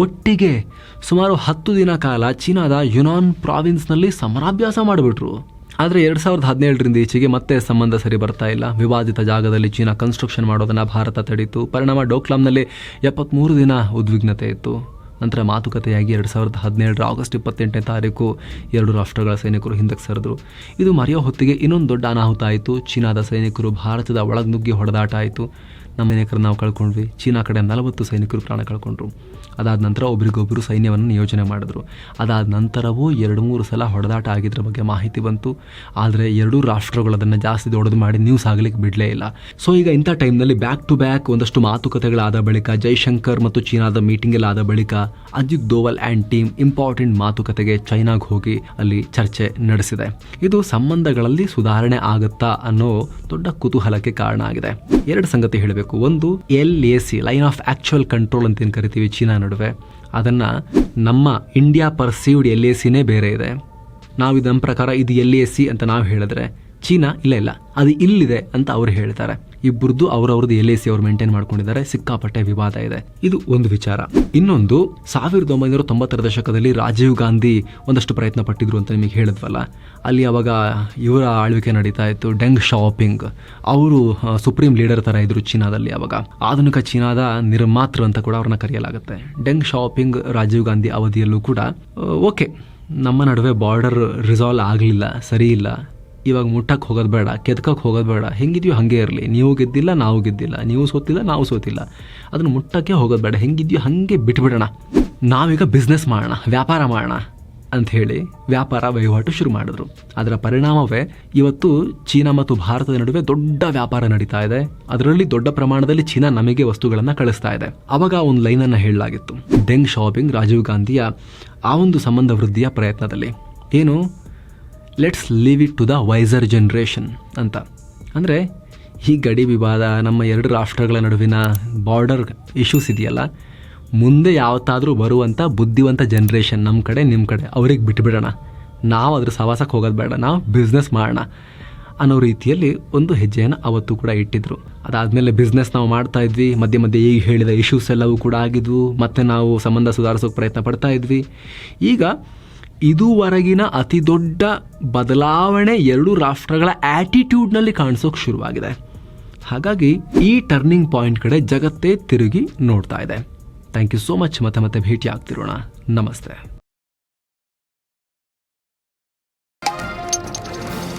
ಒಟ್ಟಿಗೆ ಸುಮಾರು ಹತ್ತು ದಿನ ಕಾಲ ಚೀನಾದ ಯುನಾನ್ ಪ್ರಾವಿನ್ಸ್ನಲ್ಲಿ ಸಮರಾಭ್ಯಾಸ ಮಾಡಿಬಿಟ್ರು. ಆದರೆ ಎರಡು ಸಾವಿರದ ಹದಿನೇಳರಿಂದ ಈಚೆಗೆ ಮತ್ತೆ ಸಂಬಂಧ ಸರಿ ಬರ್ತಾ ಇಲ್ಲ. ವಿವಾದಿತ ಜಾಗದಲ್ಲಿ ಚೀನಾ ಕನ್ಸ್ಟ್ರಕ್ಷನ್ ಮಾಡೋದನ್ನು ಭಾರತ ತಡೀತು. ಪರಿಣಾಮ ಡೋಕ್ಲಾಮ್ನಲ್ಲಿ ಎಪ್ಪತ್ತ್ಮೂರು ದಿನ ಉದ್ವಿಗ್ನತೆ ಇತ್ತು. ನಂತರ ಮಾತುಕತೆಯಾಗಿ ಎರಡು ಸಾವಿರದ ಹದಿನೇಳರ ಆಗಸ್ಟ್ ಇಪ್ಪತ್ತೆಂಟನೇ ತಾರೀಕು ಎರಡು ರಾಷ್ಟ್ರಗಳ ಸೈನಿಕರು ಹಿಂದಕ್ಕೆ ಸರಿದರು. ಇದು ಮರೆಯೋ ಹೊತ್ತಿಗೆ ಇನ್ನೊಂದು ದೊಡ್ಡ ಅನಾಹುತ ಆಯಿತು. ಚೀನಾದ ಸೈನಿಕರು ಭಾರತದ ಒಳಗೆ ನುಗ್ಗಿ ಹೊಡೆದಾಟ ಆಯಿತು. ನಮ್ಮ ಸೈನಿಕರು ನಾವು ಕಳ್ಕೊಂಡ್ವಿ. ಚೀನಾ ಕಡೆ ನಲವತ್ತು ಸೈನಿಕರು ಪ್ರಾಣ ಕಳ್ಕೊಂಡ್ರು. ಅದಾದ ನಂತರ ಒಬ್ರಿಗೊಬ್ಬರು ಸೈನ್ಯವನ್ನು ನಿಯೋಜನೆ ಮಾಡಿದ್ರು. ಅದಾದ ನಂತರವೂ ಎರಡು ಮೂರು ಸಲ ಹೊಡೆದಾಟ ಆಗಿದ್ರ ಬಗ್ಗೆ ಮಾಹಿತಿ ಬಂತು. ಆದರೆ ಎರಡೂ ರಾಷ್ಟ್ರಗಳು ಅದನ್ನು ಜಾಸ್ತಿ ದೊಡ್ಡದು ಮಾಡಿ ನ್ಯೂಸ್ ಆಗಲಿಕ್ಕೆ ಬಿಡಲೇ ಇಲ್ಲ. ಸೊ ಈಗ ಇಂಥ ಟೈಮ್ನಲ್ಲಿ ಬ್ಯಾಕ್ ಟು ಬ್ಯಾಕ್ ಒಂದಷ್ಟು ಮಾತುಕತೆಗಳಾದ ಬಳಿಕ, ಜೈಶಂಕರ್ ಮತ್ತು ಚೀನಾದ ಮೀಟಿಂಗ್ ಆದ ಬಳಿಕ Ajit Doval and team important ಮಾತುಕತೆಗೆ ಚೈನಾಗೆ ಹೋಗಿ ಅಲ್ಲಿ ಚರ್ಚೆ ನಡೆಸಿದೆ. ಇದು ಸಂಬಂಧಗಳಲ್ಲಿ ಸುಧಾರಣೆ ಆಗುತ್ತಾ ಅನ್ನೋ ದೊಡ್ಡ ಕುತೂಹಲಕ್ಕೆ ಕಾರಣ ಆಗಿದೆ. ಎರಡು ಸಂಗತಿ ಹೇಳಬೇಕು. ಒಂದು, L A C line of actual control ಅಂತ ಏನು ಕರಿತೀವಿ? ಚೀನಾ ನಡುವೆ. ಅದನ್ನು ನಮ್ಮ ಇಂಡಿಯಾ ಪರ್ಸೀವ್ಡ್ ಎಲ್ ಎ ಸಿನೇ ಬೇರೆ ಇದೆ. ನಾವು ಇದು ನಮ್ಮ ಪ್ರಕಾರ ಇದು ಎಲ್ ಎ ಸಿ ಅಂತ ನಾವು ಹೇಳಿದ್ರೆ ಚೀನಾ? ಇಲ್ಲ ಇಲ್ಲ. ಅದು ಇಲ್ಲಿದೆ ಅಂತ ಅವ್ರು ಹೇಳ್ತಾರೆ. ಇಬ್ಬರದ್ದು ಅವರವ್ರದ್ದು ಎಲ್ ಎ ಸಿ ಅವ್ರು ಮೇಂಟೈನ್ ಮಾಡ್ಕೊಂಡಿದ್ದಾರೆ. ಸಿಕ್ಕಾಪಟ್ಟೆ ವಿವಾದ ಇದೆ. ಇದು ಒಂದು ವಿಚಾರ. ಇನ್ನೊಂದು, ಸಾವಿರದ ಒಂಬೈನೂರ ತೊಂಬತ್ತರ ದಶಕದಲ್ಲಿ ರಾಜೀವ್ ಗಾಂಧಿ ಒಂದಷ್ಟು ಪ್ರಯತ್ನ ಪಟ್ಟಿದ್ರು ಅಂತ ನಿಮಗೆ ಹೇಳಿದ್ವಲ್ಲ? ಅಲ್ಲಿ ಅವಾಗ ಇವರ ಆಳ್ವಿಕೆ ನಡೀತಾ ಇತ್ತು, ಡೆಂಗ್ ಶಾಪಿಂಗ್. ಅವರು ಸುಪ್ರೀಂ ಲೀಡರ್ ಥರ ಇದ್ರು ಚೀನಾದಲ್ಲಿ ಅವಾಗ. ಆಧುನಿಕ ಚೀನಾದ ನಿರ್ಮಾತೃ ಅಂತ ಕೂಡ ಅವ್ರನ್ನ ಕರೆಯಲಾಗುತ್ತೆ. ಡೆಂಗ್ ಶಾಪಿಂಗ್ ರಾಜೀವ್ ಗಾಂಧಿ ಅವಧಿಯಲ್ಲೂ ಕೂಡ ಓಕೆ. ನಮ್ಮ ನಡುವೆ ಬಾರ್ಡರ್ ರಿಸಾಲ್ವ್ ಆಗಲಿಲ್ಲ, ಸರಿ ಇಲ್ಲ. ಇವಾಗ ಮುಟ್ಟಕ್ಕೆ ಹೋಗೋದು ಬೇಡ ಕೆದ್ಕಕ್ಕೆ ಹೋಗೋದು ಬೇಡ. ಹೆಂಗಿದ್ಯೋ ಹಾಗೆ ಇರಲಿ. ನೀವು ಗೆದ್ದಿಲ್ಲ, ನಾವು ಗೆದ್ದಿಲ್ಲ. ನೀವು ಸೋತಿಲ್ಲ, ನಾವು ಸೋತಿಲ್ಲ. ಅದನ್ನು ಮುಟ್ಟಕ್ಕೆ ಹೋಗೋದು ಬೇಡ. ಹೆಂಗಿದ್ಯೋ ಹಾಗೆ ಬಿಟ್ಬಿಡೋಣ. ನಾವೀಗ ಬಿಸ್ನೆಸ್ ಮಾಡೋಣ, ವ್ಯಾಪಾರ ಮಾಡೋಣ ಅಂತ ಹೇಳಿ ವ್ಯಾಪಾರ ವಹಿವಾಟು ಶುರು ಮಾಡಿದ್ರು. ಅದರ ಪರಿಣಾಮವೇ ಇವತ್ತು ಚೀನಾ ಮತ್ತು ಭಾರತದ ನಡುವೆ ದೊಡ್ಡ ವ್ಯಾಪಾರ ನಡೀತಾ ಇದೆ. ಅದರಲ್ಲಿ ದೊಡ್ಡ ಪ್ರಮಾಣದಲ್ಲಿ ಚೀನಾ ನಮಗೆ ವಸ್ತುಗಳನ್ನು ಕಳಿಸ್ತಾ ಇದೆ. ಅವಾಗ ಒಂದು ಲೈನನ್ನು ಹೇಳಲಾಗಿತ್ತು. ಡೆಂಗ್ ಶಾಪಿಂಗ್, ರಾಜೀವ್ ಗಾಂಧಿಯ ಆ ಒಂದು ಸಂಬಂಧ ವೃದ್ಧಿಯ ಪ್ರಯತ್ನದಲ್ಲಿ. ಏನು? Let's leave it to the wiser generation ಅಂತ. ಅಂದರೆ ಈ ಗಡಿ ವಿವಾದ, ನಮ್ಮ ಎರಡು ರಾಷ್ಟ್ರಗಳ ನಡುವಿನ ಬಾರ್ಡರ್ ಇಶ್ಯೂಸ್ ಇದೆಯಲ್ಲ, ಮುಂದೆ ಯಾವತ್ತಾದರೂ ಬರುವಂಥ ಬುದ್ಧಿವಂತ ಜನ್ರೇಷನ್ ನಮ್ಮ ಕಡೆ ನಿಮ್ಮ ಕಡೆ, ಅವ್ರಿಗೆ ಬಿಟ್ಬಿಡೋಣ. ನಾವು ಅದ್ರ ಸವಾಸಕ್ಕೆ ಹೋಗೋದು ಬೇಡ, ನಾವು ಬಿಸ್ನೆಸ್ ಮಾಡೋಣ ಅನ್ನೋ ರೀತಿಯಲ್ಲಿ ಒಂದು ಹೆಜ್ಜೆಯನ್ನು ಅವತ್ತು ಕೂಡ ಇಟ್ಟಿದ್ರು. ಅದಾದಮೇಲೆ ಬಿಸ್ನೆಸ್ ನಾವು ಮಾಡ್ತಾ ಇದ್ವಿ, ಮಧ್ಯೆ ಮಧ್ಯೆ ಈಗ ಹೇಳಿದ ಇಶ್ಯೂಸ್ ಎಲ್ಲವೂ ಕೂಡ ಆಗಿದ್ವು, ಮತ್ತೆ ನಾವು ಸಂಬಂಧ ಸುಧಾರಿಸೋಕೆ ಪ್ರಯತ್ನ ಪಡ್ತಾ ಇದ್ವಿ. ಈಗ ಇದುವರೆಗಿನ ಅತಿ ದೊಡ್ಡ ಬದಲಾವಣೆ ಎರಡು ರಾಷ್ಟ್ರಗಳ ಆ್ಯಟಿಟ್ಯೂಡ್ನಲ್ಲಿ ಕಾಣಿಸೋಕೆ ಶುರುವಾಗಿದೆ. ಹಾಗಾಗಿ ಈ ಟರ್ನಿಂಗ್ ಪಾಯಿಂಟ್ ಕಡೆ ಜಗತ್ತೇ ತಿರುಗಿ ನೋಡ್ತಾ ಇದೆ. ಥ್ಯಾಂಕ್ ಯು ಸೋ ಮಚ್ ಮತ್ತೆ ಮತ್ತೆ ಭೇಟಿ ಆಗ್ತಿರೋಣ ನಮಸ್ತೆ.